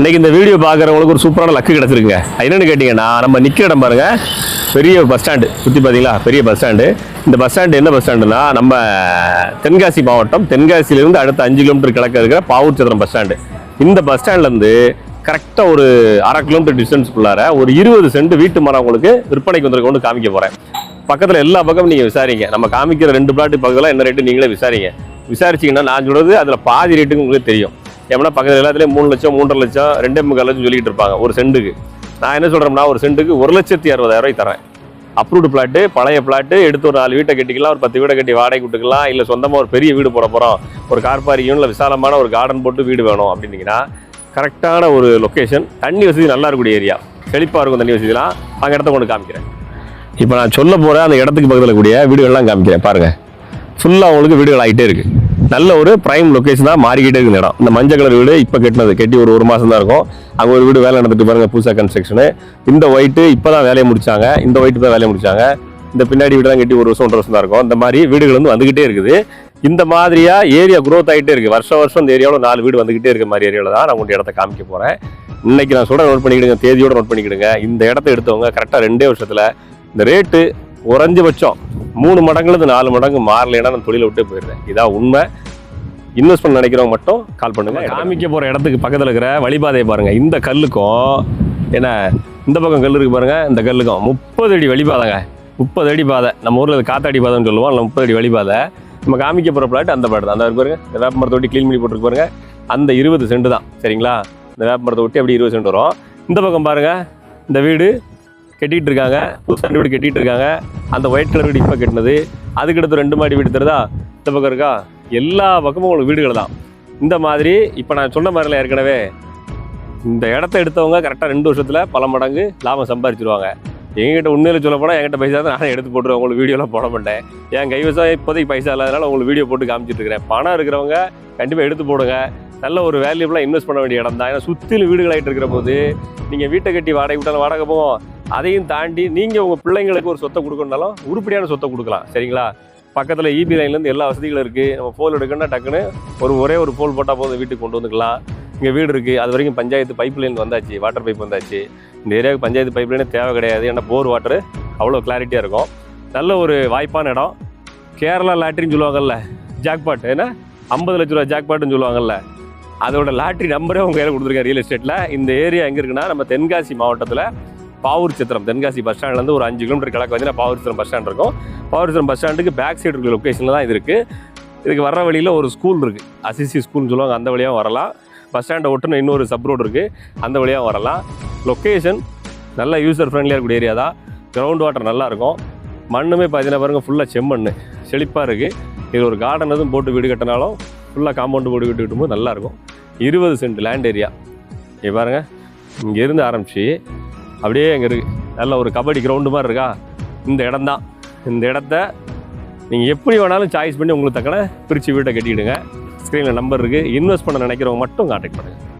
இன்றைக்கி இந்த வீடியோ பார்க்குறவங்களுக்கு ஒரு சூப்பரான லக்கு கிடச்சிருக்குங்க. என்னென்னு என்னன்னு கேட்டிங்கன்னா நம்ம நிற்கிற இடம் பாருங்க. பெரிய பஸ் ஸ்டாண்டு சுற்றி பார்த்தீங்களா பெரிய பஸ் ஸ்டாண்டு இந்த பஸ் ஸ்டாண்டு என்ன பஸ் ஸ்டாண்டுனா நம்ம தென்காசி மாவட்டம் தென்காசியிலேருந்து அடுத்த அஞ்சு கிலோமீட்டர் கிழக்க இருக்கிற பாவூர் சத்திரம் பஸ் ஸ்டாண்டு இந்த பஸ் ஸ்டாண்ட்லேருந்து கரெக்டாக ஒரு அரை கிலோமீட்டர் டிஸ்டன்ஸ்க்குள்ளார ஒரு இருபது சென்ட் வீட்டு மரம் உங்களுக்கு விற்பனைக்கு வந்திருக்கோன்னு காமிக்க போகிறேன் பக்கத்தில் எல்லா பக்கமும் நீங்கள் விசாரிங்க. நம்ம காமிக்கிற ரெண்டு பிளாட்டு பக்கத்தில் என்ன ரேட்டு நீங்களே விசாரிங்க. விசாரிச்சிங்கன்னா நான் சொல்றது அதில் பாதி ரேட்டுக்கு உங்களுக்கு தெரியும். ஏன்னா பக்கத்தில் எல்லாத்துலேயும் மூணு லட்சம் மூன்றரை லட்சம் ரெண்டே முக்கால் லட்சம் சொல்லிட்டு இருப்பாங்க ஒரு செண்டுக்கு. நான் என்ன சொல்கிறேன்னா ஒரு சென்ட்டுக்கு ஒரு லட்சத்தி அறுபதாயிரம் ரூபாய் தரேன் அப்ரூவ்டு பிளாட்டு பழைய பிளாட்டு எடுத்து ஒரு நாலு வீட்டை கட்டிக்கலாம் ஒரு பத்து வீடை கட்டி வாடகை விட்டுக்கலாம் இல்லை சொந்தமாக ஒரு பெரிய வீடு போட போகிறோம் ஒரு கார் பார்க்கிங் இல்லை விசாலமான ஒரு கார்டன் போட்டு வீடு வேணும் அப்படின்னீங்கன்னா கரெக்டான ஒரு லொக்கேஷன் தண்ணி வசதி நல்லா இருக்கக்கூடிய ஏரியா செழிப்பாக இருக்கும் தண்ணி வசதிலாம். அங்கே இடத்த கொண்டு காமிக்கிறேன். இப்போ நான் சொல்ல போகிற அந்த இடத்துக்கு பக்கத்தில் கூடிய வீடுகள்லாம் காமிக்கிறேன். பாருங்கள் ஃபுல்லாக உங்களுக்கு வீடுகள் ஆகிட்டே இருக்குது நல்ல ஒரு பிரைம் லொக்கேஷன் தான் மாறிக்கிட்டே இருக்கு இடம். இந்த மஞ்சள் கலர் வீடு இப்போ கட்டினது. கட்டி ஒரு ஒரு மாதம் தான் இருக்கும். அங்கே ஒரு வீடு வேலை நடந்துட்டு பாருங்க புதுசாக கன்ஸ்ட்ரக்ஷனு இந்த ஒயிட்டு இப்போ தான் வேலையை முடிச்சாங்க. இந்த ஒயிட்டு தான் வேலையை முடிச்சாங்க. இந்த பின்னாடி வீடு தான் கட்டி ஒரு வருஷம் ஒன்றரை வருஷம் தான் இருக்கும். இந்த மாதிரி வீடுகள் வந்து வந்துகிட்டே இருக்குது. இந்த மாதிரியா ஏரியா குரோத் ஆகிட்டே இருக்குது வருஷம் வருஷம் இந்த ஏரியாவில் நாலு வீடு வந்துகிட்டே இருக்க மாதிரி ஏரியாவில் தான் நான் உங்களுக்கு இடத்த காமிக்க போகிறேன் இன்னைக்கு நான் சொல்ற நோட் பண்ணிக்கிடுங்க தேதியோட நோட் பண்ணிக்கிடுங்க. இந்த இடத்த எடுத்தவங்க கரெக்டாக ரெண்டே வருஷத்தில் இந்த ரேட்டு குறைஞ்சபட்சம் மூணு மடங்குலேருந்து நாலு மடங்கு மாறலைன்னா நான் தொழிலை விட்டே போயிடுறேன். இதான் உண்மை. இன்வெஸ்ட் பண்ண நினைக்கிறவங்க மட்டும் கால் பண்ணுங்க. காமிக்க போகிற இடத்துக்கு பக்கத்தில் இருக்கிற வழிபாதையை பாருங்க. இந்த கல்லுக்கும் என்ன இந்த பக்கம் கல் இருக்கு பாருங்க இந்த கல்லுக்கும் முப்பது அடி வழிபாதைங்க. முப்பது அடி பாதை. நம்ம ஊரில் காத்தாடி பாதைன்னு சொல்லுவோம். இல்லை முப்பது அடி வழிபாதை. நம்ம காமிக்க போகிற பிளாட் அந்த பாட்டு தான். அந்த பாருங்க. இந்த வேப்ப மரத்தை ஒட்டி க்ளீன் பண்ணி போட்டுருக்கு பாருங்க. அந்த இருபது சென்ட் தான். சரிங்களா? இந்த வேப்ப மரத்தை ஒட்டி அப்படி இருபது சென்ட் வரும். இந்த பக்கம் பாருங்க. இந்த வீடு கட்டிட்டு இருக்காங்க. புதுசாக வீடு கட்டிட்டு இருக்காங்க. அந்த ஒயிட் கலர் வீடு இப்போ கட்டினது. அதுக்கடுத்து ரெண்டு மாடி வீடு தருதா இந்த பக்கம் இருக்கா? எல்லா பக்கமும் உங்களுக்கு வீடுகள் தான் இந்த மாதிரி இப்போ நான் சொன்ன மாதிரில ஏற்கனவே இந்த இடத்த எடுத்தவங்க கரெக்டாக ரெண்டு வருஷத்தில் பல மடங்கு லாபம் சம்பாரிச்சிருவாங்க. எங்ககிட்ட உண்மையில சொல்ல போனால் என்கிட்ட பைசா தான் நானே எடுத்து போட்டுருவேன் உங்களுக்கு வீடியோலாம் போட மாட்டேன். என் கைவசம் இப்போதைக்கு பைசா இல்லாதனால உங்களுக்கு வீடியோ போட்டு காமிச்சிட்டு இருக்கிறேன். பணம் இருக்கிறவங்க கண்டிப்பாக எடுத்து போடுங்க. நல்ல ஒரு வேல்யூபிளாக இன்வெஸ்ட் பண்ண வேண்டிய இடம் தான் ஏன்னா சுற்றிலும் வீடுகளாகிட்டு இருக்கிற போது நீங்கள் வீட்டை கட்டி வாடகை விட்டாலும் வாடகை போவோம். அதையும் தாண்டி நீங்கள் உங்கள் பிள்ளைங்களுக்கு ஒரு சொத்தை கொடுக்கணுனாலும் உருப்படியான சொத்தை கொடுக்கலாம். சரிங்களா? பக்கத்தில் இபி லைன்லேருந்து எல்லா வசதிகளும் இருக்குது நம்ம போல் எடுக்கணும்னா டக்குன்னு ஒரு ஒரே ஒரு போல் போட்டால் போதும் வீட்டுக்கு கொண்டு வந்துக்கலாம். இங்கே வீடு இருக்குது அது வரைக்கும் பஞ்சாயத்து பைப் லைன் வந்தாச்சு வாட்டர் பைப் வந்தாச்சு. இந்த ஏரியாவுக்கு பஞ்சாயத்து பைப் லைனே தேவை கிடையாது. ஏன்னா போர் வாட்டர் அவ்வளோ கிளாரிட்டியாக இருக்கும். நல்ல ஒரு வாய்ப்பான இடம். கேரளா லாட்ரின்னு சொல்லுவாங்கல்ல ஜாக்பாட் ஏன்னா ஐம்பது லட்ச ரூபா ஜாக்பாட்னு சொல்லுவாங்கல்ல. அதோட லாட்ரி நம்பரே உங்கள் கையில் கொடுத்துருக்காரு ரியல் எஸ்டேட்டில் இந்த ஏரியா எங்கே இருக்குன்னா நம்ம தென்காசி மாவட்டத்தில் பாவூர் சித்திரம் தென்காசி பஸ் ஸ்டாண்ட்லேருந்து ஒரு அஞ்சு கிலோமீட்டர் கிழக்கு வந்து பாவூர் சித்திரம் பஸ் ஸ்டாண்ட் இருக்கும். பாவூர் சித்திரம் பஸ் ஸ்டாண்டுக்கு பேக் சைடு இருக்கிற லொக்கேஷனில் தான் இது இருக்குது இதுக்கு வர வழியில் ஒரு ஸ்கூல் இருக்குது அசிசி ஸ்கூல்னு சொல்லுவாங்க அந்த வழியாக வரலாம். பஸ் ஸ்டாண்டை ஒட்டுன இன்னொரு சப் ரோடு இருக்குது அந்த வழியாக வரலாம். லொக்கேஷன் நல்ல யூசர் ஃப்ரெண்ட்லியாக இருக்கக்கூடிய ஏரியா தான். கிரவுண்ட் வாட்டர் நல்லாயிருக்கும் மண்ணுமே பார்த்தீங்கன்னா பாருங்கள் ஃபுல்லாக செம்மண் செழிப்பாக இருக்குது இது ஒரு கார்டன் எதுவும் போட்டு வீடு கட்டினாலும் ஃபுல்லாக காம்பவுண்டு போட்டு வீடு கட்டும்போது நல்லாயிருக்கும் இருபது சென்ட் லேண்ட் ஏரியா இங்கே பாருங்கள் இங்கேருந்து ஆரம்பித்து அப்படியே இங்கே இருக்கு. நல்ல ஒரு கபடி கிரவுண்டு மாதிரி இருக்கா? இந்த இடம் தான் இந்த இடத்த நீங்கள் எப்படி வேணாலும் சாய்ஸ் பண்ணி உங்களுக்கு தக்கன பிரித்து வீட்டை கட்டிக்கிடுங்க ஸ்க்ரீனில் நம்பர் இருக்குது இன்வெஸ்ட் பண்ண நினைக்கிறவங்க மட்டும் காண்டாக்ட் பண்ணுங்கள்